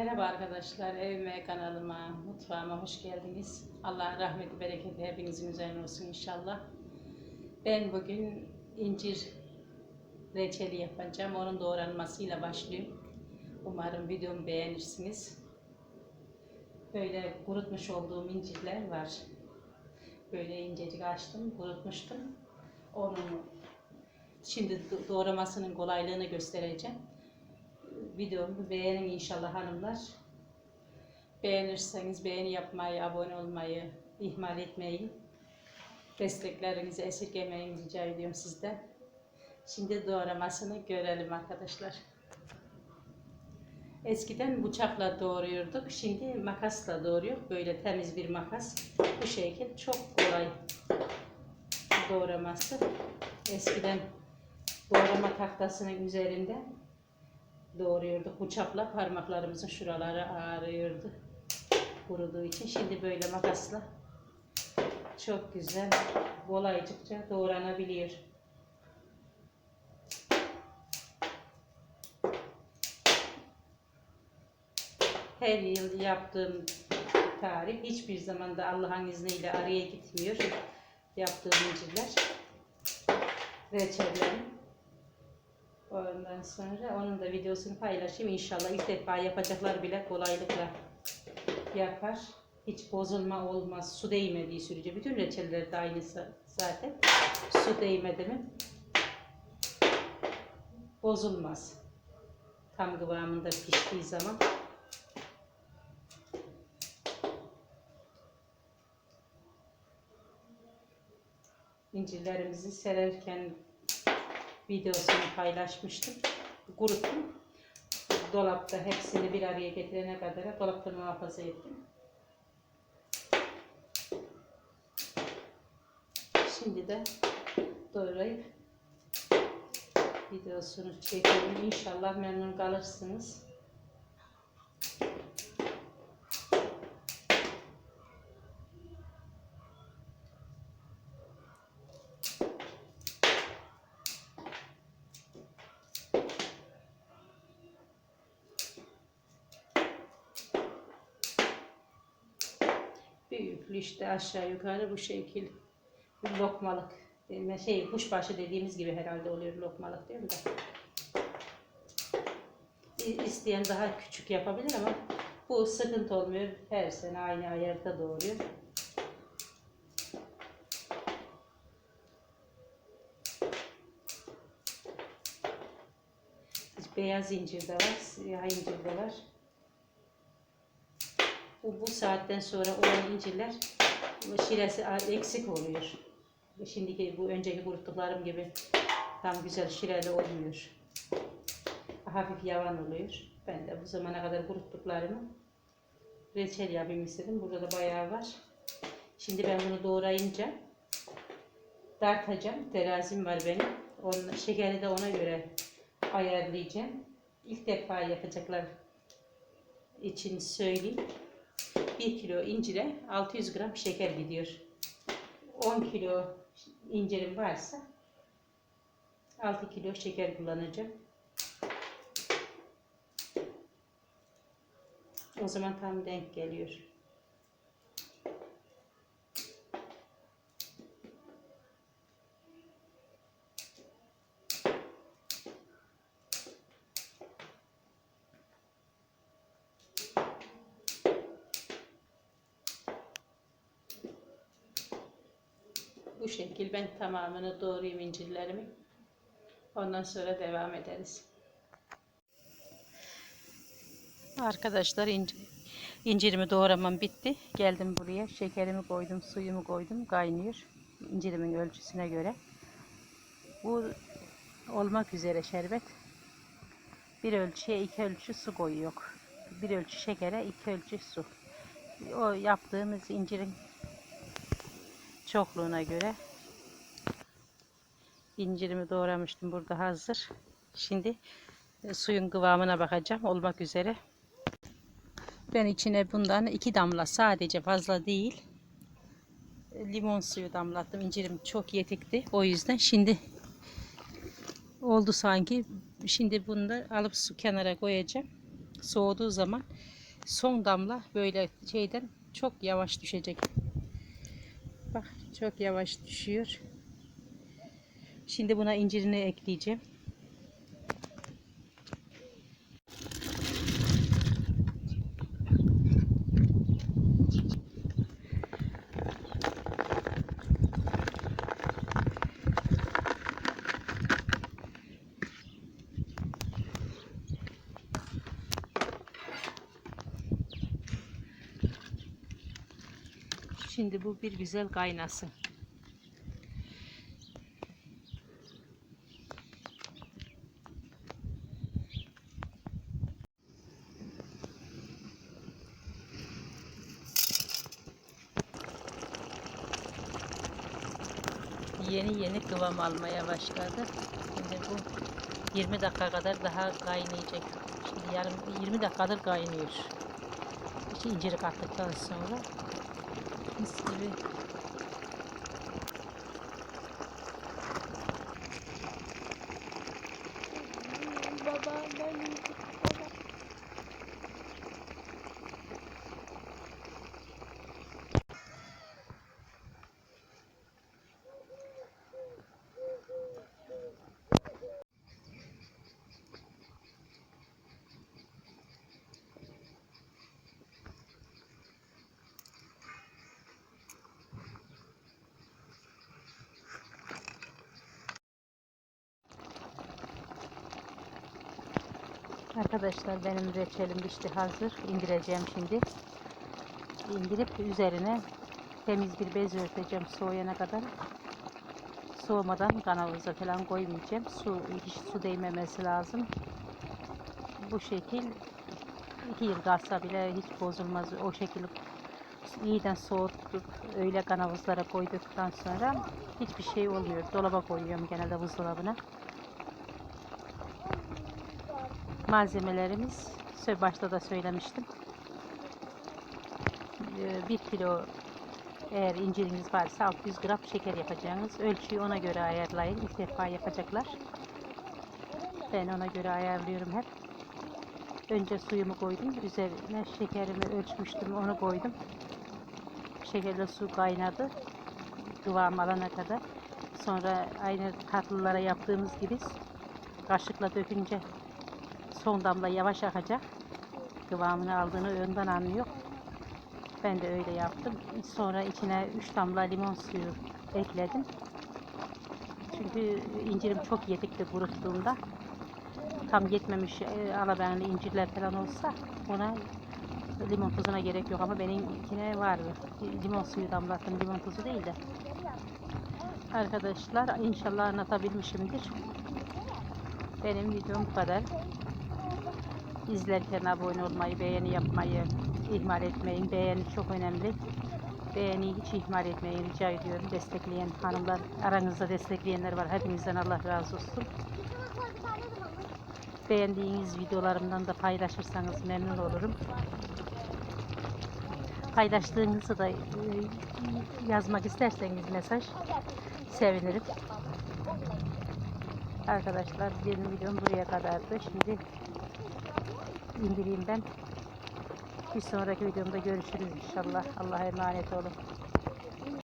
Merhaba arkadaşlar, evime, kanalıma, mutfağıma hoş geldiniz. Allah rahmeti, bereketi hepinizin üzerine olsun inşallah. Ben bugün incir reçeli yapacağım. Onun doğranmasıyla başlıyorum. Umarım videomu beğenirsiniz. Böyle kurutmuş olduğum incirler var. Böyle incecik açtım, kurutmuştum. Onun şimdi do- doğramasının kolaylığını göstereceğim videomu beğenin inşallah hanımlar. Beğenirseniz beğeni yapmayı, abone olmayı ihmal etmeyin. Desteklerinizi esirgemeyin rica ediyorum sizden. Şimdi doğramasını görelim arkadaşlar. Eskiden bıçakla doğruyorduk. Şimdi makasla doğruyor. Böyle temiz bir makas. Bu şekil çok kolay doğraması. Eskiden doğrama tahtasının üzerinde doğruyorduk. Bıçakla parmaklarımızın şuraları ağrıyordu. Kuruduğu için. Şimdi böyle makasla çok güzel kolaycıkça doğranabiliyor. Her yıl yaptığım tarif hiçbir zaman da Allah'ın izniyle araya gitmiyor. Yaptığım incirler. Reçellerim. Ondan sonra onun da videosunu paylaşayım. İnşallah ilk defa yapacaklar bile kolaylıkla yapar. Hiç bozulma olmaz. Su değmediği sürece. Bütün reçeller de aynı za- zaten. Su değmedi mi bozulmaz. Tam kıvamında piştiği zaman. İncirlerimizi sererken videosunu paylaşmıştım. Kuruttum. Dolapta hepsini bir araya getirene kadar dolapta muhafaza ettim. Şimdi de doğrayıp videosunu çekelim. İnşallah memnun kalırsınız. Büyüklü işte aşağı yukarı bu şekil bir lokmalık e, şey kuşbaşı dediğimiz gibi herhalde oluyor lokmalık değil mi İsteyen daha küçük yapabilir ama bu sıkıntı olmuyor. Her sene aynı ayarda doğuruyor. Beyaz incir de var, siyah incir de var. Bu, bu saatten sonra olan incirler şiresi eksik oluyor. Şimdiki bu önceki kuruttuklarım gibi tam güzel şireli olmuyor. Hafif yavan oluyor. Ben de bu zamana kadar kuruttuklarımı reçel yapayım istedim. Burada da bayağı var. Şimdi ben bunu doğrayınca tartacağım. Terazim var benim. Onun, şekeri de ona göre ayarlayacağım. İlk defa yapacaklar için söyleyeyim. 1 kilo incire 600 gram şeker gidiyor. 10 kilo incirim varsa 6 kilo şeker kullanacağım. O zaman tam denk geliyor. Bu şekil ben tamamını doğrayayım incirlerimi. Ondan sonra devam ederiz. Arkadaşlar inci, incirimi doğramam bitti. Geldim buraya. Şekerimi koydum, suyumu koydum. Kaynıyor. İncirimin ölçüsüne göre. Bu olmak üzere şerbet. Bir ölçüye iki ölçü su koyuyor. Bir ölçü şekere iki ölçü su. O yaptığımız incirin çokluğuna göre incirimi doğramıştım burada hazır. Şimdi e, suyun kıvamına bakacağım olmak üzere. Ben içine bundan iki damla sadece fazla değil limon suyu damlattım. İncirim çok yetikti. O yüzden şimdi oldu sanki. Şimdi bunu da alıp su kenara koyacağım. soğuduğu zaman son damla böyle şeyden çok yavaş düşecek. Bak çok yavaş düşüyor. Şimdi buna incirini ekleyeceğim. Şimdi bu bir güzel kaynasın. Yeni yeni kıvam almaya başladı. Şimdi bu 20 dakika kadar daha kaynayacak. Şimdi yarım 20 dakikadır kaynıyor. İşte inciri kattıktan sonra mis gibi Arkadaşlar benim reçelim işte hazır. İndireceğim şimdi. İndirip üzerine temiz bir bez örteceğim soğuyana kadar. Soğumadan kanalıza falan koymayacağım. Su hiç su değmemesi lazım. Bu şekil iki yıl kalsa bile hiç bozulmaz. O şekilde iyiden soğuttuk. Öyle kanavuzlara koyduktan sonra hiçbir şey olmuyor. Dolaba koyuyorum genelde buzdolabına. Malzemelerimiz başta da söylemiştim. 1 kilo eğer inciriniz varsa 600 gram şeker yapacaksınız. Ölçüyü ona göre ayarlayın. İlk defa yapacaklar. Ben ona göre ayarlıyorum hep. Önce suyumu koydum. Üzerine şekerimi ölçmüştüm. Onu koydum. Şekerle su kaynadı. Kıvam alana kadar. Sonra aynı tatlılara yaptığımız gibi kaşıkla dökünce son damla yavaş akacak. Kıvamını aldığını önden anlıyor. Ben de öyle yaptım. Sonra içine 3 damla limon suyu ekledim. Çünkü incirim çok yedikti kuruttuğunda. Tam yetmemiş e, alabenli incirler falan olsa ona limon tuzuna gerek yok ama benimkine vardı. Limon suyu damlattım limon tuzu değil de. Arkadaşlar inşallah anlatabilmişimdir. Benim videom bu kadar. İzlerken abone olmayı, beğeni yapmayı ihmal etmeyin. Beğeni çok önemli. Beğeniyi hiç ihmal etmeyin rica ediyorum. Destekleyen hanımlar, aranızda destekleyenler var. Hepinizden Allah razı olsun. Beğendiğiniz videolarımdan da paylaşırsanız memnun olurum. Paylaştığınızı da e, yazmak isterseniz mesaj sevinirim. Arkadaşlar benim videom buraya kadardı. Şimdi indireyim ben. Bir sonraki videomda görüşürüz inşallah. Allah'a emanet olun.